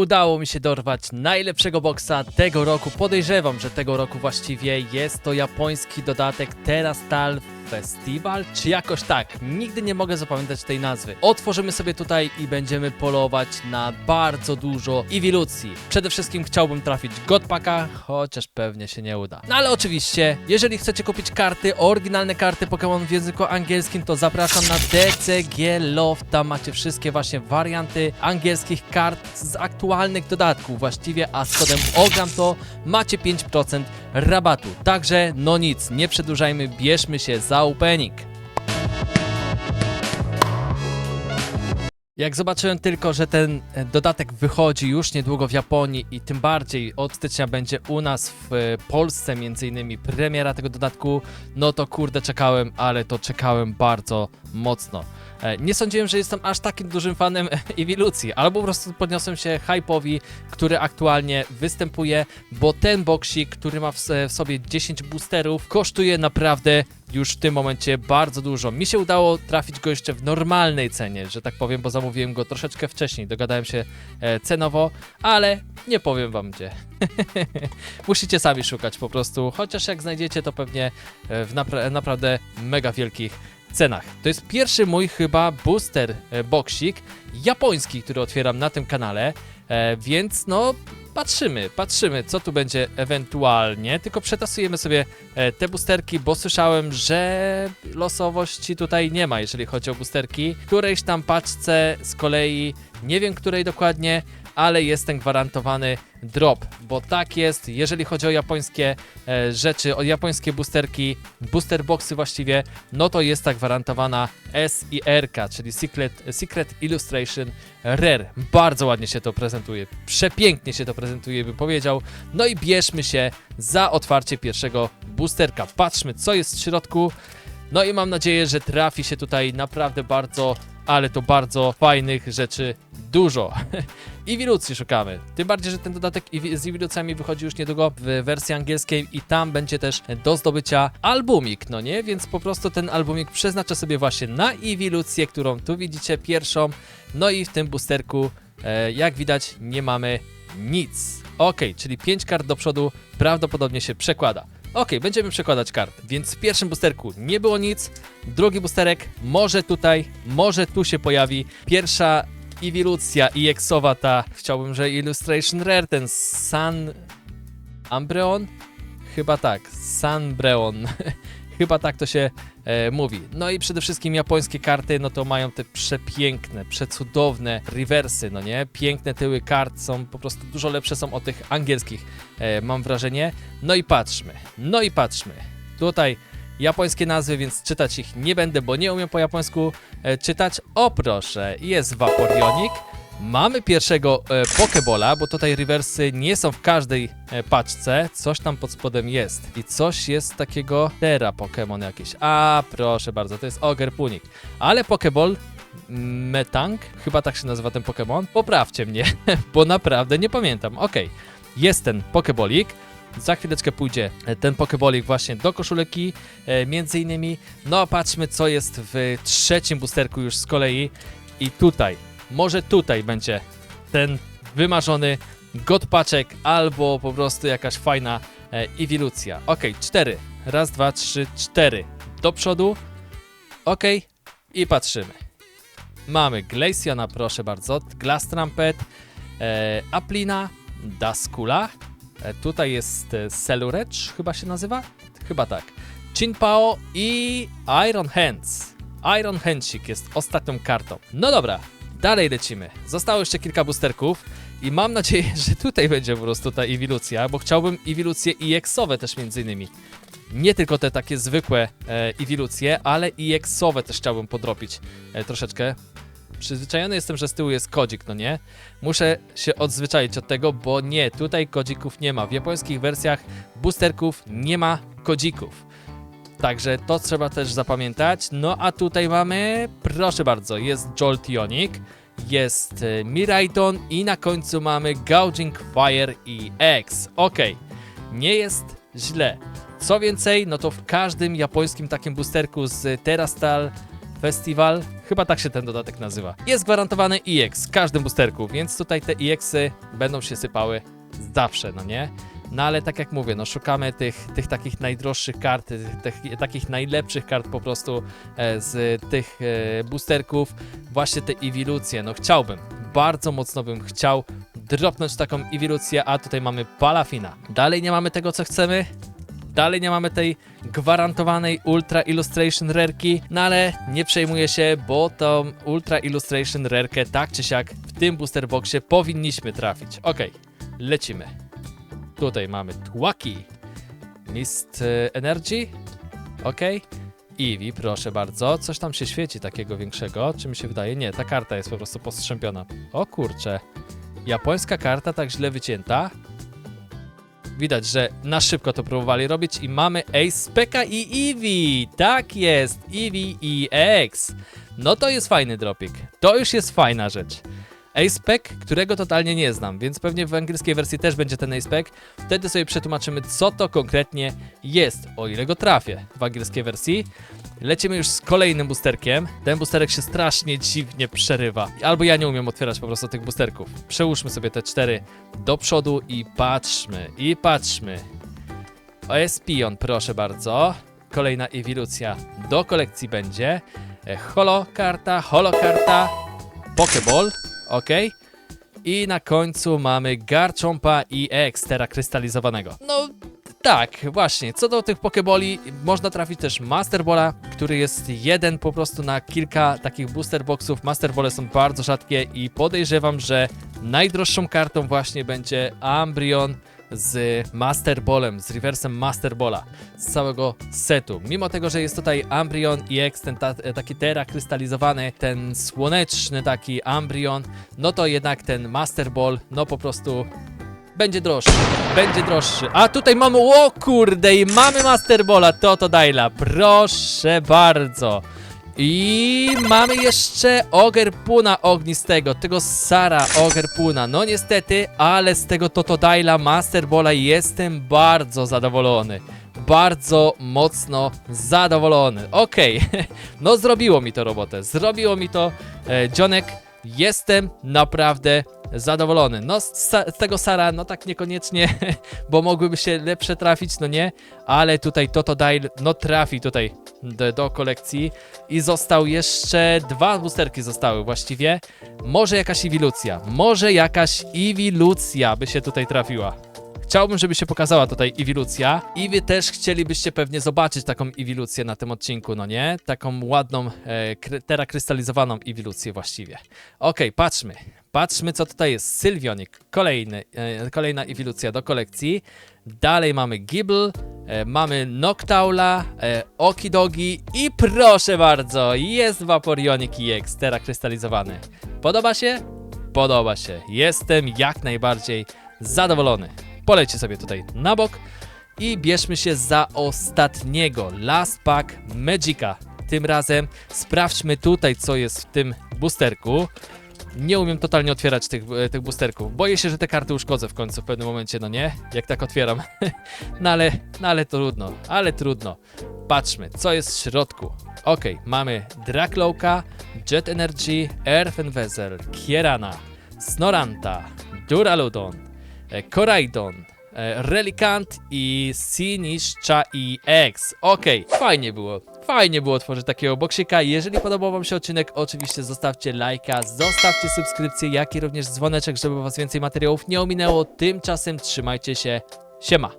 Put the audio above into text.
udało mi się dorwać najlepszego boksa tego roku. Podejrzewam, że tego roku właściwie jest to japoński dodatek Terastal Festival, czy jakoś tak. Nigdy nie mogę zapamiętać tej nazwy. Otworzymy sobie tutaj i będziemy polować na bardzo dużo ewilucji. Przede wszystkim chciałbym trafić Godpaka, chociaż pewnie się nie uda. No ale oczywiście, jeżeli chcecie kupić karty, oryginalne karty Pokémon w języku angielskim, to zapraszam na DCG Love. Tam macie wszystkie właśnie warianty angielskich kart z aktualnych dodatków właściwie, a z kodem OGAM to macie 5% rabatu. Także no nic, nie przedłużajmy, bierzmy się za opening. Jak zobaczyłem tylko, że ten e, dodatek wychodzi już niedługo w Japonii i tym bardziej od stycznia będzie u nas w e, Polsce między innymi premiera tego dodatku, no to kurde czekałem, ale to czekałem bardzo mocno. E, Nie sądziłem, że jestem aż takim dużym fanem Ewilucji, albo po prostu podniosłem się hype'owi, który aktualnie występuje, bo ten boksik, który ma w sobie 10 boosterów, kosztuje naprawdę już w tym momencie bardzo dużo. Mi się udało trafić go jeszcze w normalnej cenie, że tak powiem, bo zamówiłem go troszeczkę wcześniej, dogadałem się e, cenowo, ale nie powiem wam gdzie. Musicie sami szukać po prostu, chociaż jak znajdziecie to pewnie e, w napra- naprawdę mega wielkich cenach. To jest pierwszy mój chyba booster e, boksik japoński, który otwieram na tym kanale, więc no patrzymy, patrzymy co tu będzie ewentualnie, tylko przetasujemy sobie e, te boosterki, bo słyszałem, że losowości tutaj nie ma, jeżeli chodzi o boosterki. W którejś tam paczce z kolei, nie wiem której dokładnie, ale jest ten gwarantowany drop, bo tak jest, jeżeli chodzi o japońskie e, rzeczy, o japońskie boosterki, booster boxy właściwie, no to jest ta gwarantowana S i R, czyli Secret, Secret Illustration Rare. Bardzo ładnie się to prezentuje, przepięknie się to prezentuje, bym powiedział. No i bierzmy się za otwarcie pierwszego boosterka. Patrzmy, co jest w środku. No i mam nadzieję, że trafi się tutaj naprawdę bardzo, ale to bardzo fajnych rzeczy dużo. Ewilucji szukamy. Tym bardziej, że ten dodatek z ewilucjami wychodzi już niedługo w wersji angielskiej i tam będzie też do zdobycia albumik, no nie? Więc po prostu ten albumik przeznaczę sobie właśnie na ewilucję, którą tu widzicie pierwszą. No i w tym boosterku, e, jak widać, nie mamy nic. Ok, czyli 5 kart do przodu prawdopodobnie się przekłada. Ok, będziemy przekładać kart, więc w pierwszym boosterku nie było nic, drugi boosterek może tutaj, może tu się pojawi. Pierwsza ewilucja EX-owa ta, chciałbym, że Illustration Rare, ten Sun... Umbreon? Chyba tak, Sunbreon. Chyba tak to się e, mówi. No i przede wszystkim japońskie karty, no to mają te przepiękne, przecudowne rewersy, no nie? Piękne tyły kart są po prostu dużo lepsze są od tych angielskich, e, mam wrażenie. No i patrzmy, no i patrzmy. Tutaj japońskie nazwy, więc czytać ich nie będę, bo nie umiem po japońsku e, czytać. O proszę, jest Vaporionik. Mamy pierwszego e, Pokebola, bo tutaj rewersy nie są w każdej e, paczce. Coś tam pod spodem jest. I coś jest takiego Tera Pokémon jakiś. A, proszę bardzo, to jest Ogerpunik. Ale Pokeball Metang, chyba tak się nazywa ten Pokémon. Poprawcie mnie, bo naprawdę nie pamiętam. Okej, jest ten Pokebolik. Za chwileczkę pójdzie e, ten Pokebolik właśnie do koszuleki, e, między innymi. No a patrzmy, co jest w trzecim boosterku już z kolei. I tutaj, może tutaj będzie ten wymarzony godpaczek albo po prostu jakaś fajna e, ewilucja. Ok, cztery. Raz, dwa, trzy, cztery. Do przodu. Ok, i patrzymy. Mamy Glaciana, proszę bardzo, Glass Trumpet, e, Aplina, Daskula, e, tutaj jest e, Celurecz, chyba się nazywa? Chyba tak. Chinpao i Iron Hands. Iron Handsik jest ostatnią kartą. No dobra, dalej lecimy. Zostało jeszcze kilka boosterków i mam nadzieję, że tutaj będzie po prostu ta ewilucja, bo chciałbym ewilucje EX-owe też między innymi. Nie tylko te takie zwykłe e, ewilucje, ale EX-owe też chciałbym podrobić e, troszeczkę. Przyzwyczajony jestem, że z tyłu jest kodzik, no nie? Muszę się odzwyczaić od tego, bo nie, tutaj kodzików nie ma. W japońskich wersjach boosterków nie ma kodzików. Także to trzeba też zapamiętać. No a tutaj mamy, proszę bardzo, jest Joltionik, jest e, Miraidon i na końcu mamy Gouging Fire i X. Okej, nie jest źle. Co więcej, no to w każdym japońskim takim boosterku z Terastal Festival, chyba tak się ten dodatek nazywa. Jest gwarantowany EX w każdym boosterku, więc tutaj te EXy będą się sypały zawsze, no nie? No ale tak jak mówię, no szukamy tych, tych takich najdroższych kart, tych, takich najlepszych kart po prostu e, z tych e, boosterków, właśnie te ewilucje, no chciałbym, bardzo mocno bym chciał dropnąć taką ewilucję, a tutaj mamy Palafina. Dalej nie mamy tego, co chcemy, Dalej nie mamy tej gwarantowanej Ultra Illustration Rareki, no ale nie przejmuję się, bo tą Ultra Illustration Rarkę tak czy siak w tym booster boxie powinniśmy trafić. Okej, lecimy. Tutaj mamy Tłaki, Mist e, Energy, okej. Eevee, proszę bardzo. Coś tam się świeci takiego większego, czy mi się wydaje? Nie, ta karta jest po prostu postrzępiona. O kurcze. Japońska karta tak źle wycięta. Widać, że na szybko to próbowali robić i mamy Ace Speka i Eevee. Tak jest, Eevee i X. No to jest fajny dropik. To już jest fajna rzecz. Ace-Pack, którego totalnie nie znam, więc pewnie w angielskiej wersji też będzie ten Ace-Pack. Wtedy sobie przetłumaczymy, co to konkretnie jest, o ile go trafię w angielskiej wersji. Lecimy już z kolejnym boosterkiem. Ten boosterek się strasznie dziwnie przerywa. Albo ja nie umiem otwierać po prostu tych boosterków. Przełóżmy sobie te cztery do przodu i patrzmy, i patrzmy. Espion, proszę bardzo. Kolejna ewilucja do kolekcji będzie. E, Holo karta, holo karta, Pokeball, ok. I na końcu mamy Garchompa i Extera krystalizowanego. No tak, właśnie. Co do tych Pokeboli, można trafić też Master Balla, który jest jeden po prostu na kilka takich booster boxów. Master Ball są bardzo rzadkie i podejrzewam, że najdroższą kartą właśnie będzie Ambrion z Master Ballem, z reversem Master Balla z całego setu. Mimo tego, że jest tutaj Ambrion i X, ten ta, taki Terra krystalizowany, ten słoneczny taki Ambrion, no to jednak ten Master Ball, no po prostu będzie droższy, będzie droższy. A tutaj mamy, o kurde, i mamy Master Balla, to to Dajla, proszę bardzo. I mamy jeszcze Ogerpuna ognistego, tego Sara Ogerpuna. No niestety, ale z tego Totodile Master Balla jestem bardzo zadowolony. Bardzo mocno zadowolony. Okej, no zrobiło mi to robotę. Zrobiło mi to e. Jestem naprawdę zadowolony. No z, z tego Sara, no tak niekoniecznie, bo mogłyby się lepsze trafić, no nie? Ale tutaj Totodile, no trafi tutaj do, do kolekcji. I został jeszcze dwa boosterki zostały właściwie. Może jakaś ewilucja. Może jakaś ewilucja by się tutaj trafiła. Chciałbym, żeby się pokazała tutaj ewilucja. I wy też chcielibyście pewnie zobaczyć taką ewilucję na tym odcinku, no nie? Taką ładną, e, kry, terakrystalizowaną ewilucję właściwie. Okej, patrzmy. Patrzmy, co tutaj jest. Sylwionik, kolejny, e, kolejna ewilucja do kolekcji. Dalej mamy Gibble, e, mamy Noctaula, e, Okidogi i proszę bardzo, jest Vaporionik EX, terakrystalizowany. Podoba się? Podoba się. Jestem jak najbardziej zadowolony. Polecie sobie tutaj na bok i bierzmy się za ostatniego Last Pack Magica. Tym razem sprawdźmy tutaj, co jest w tym boosterku. Nie umiem totalnie otwierać tych, e, tych boosterków. Boję się, że te karty uszkodzę w końcu w pewnym momencie, no nie? Jak tak otwieram. no ale, no ale trudno, ale trudno. Patrzmy, co jest w środku. Ok, mamy Draklowka, Jet Energy, Earthenwezel, Kierana, Snoranta, Duraludon, Koraidon, e, Relikant i Sinishcha i X. Okej, fajnie było. Fajnie było tworzyć takiego boksika. Jeżeli podobał wam się odcinek, oczywiście zostawcie lajka, zostawcie subskrypcję, jak i również dzwoneczek, żeby was więcej materiałów nie ominęło. Tymczasem trzymajcie się. Siema.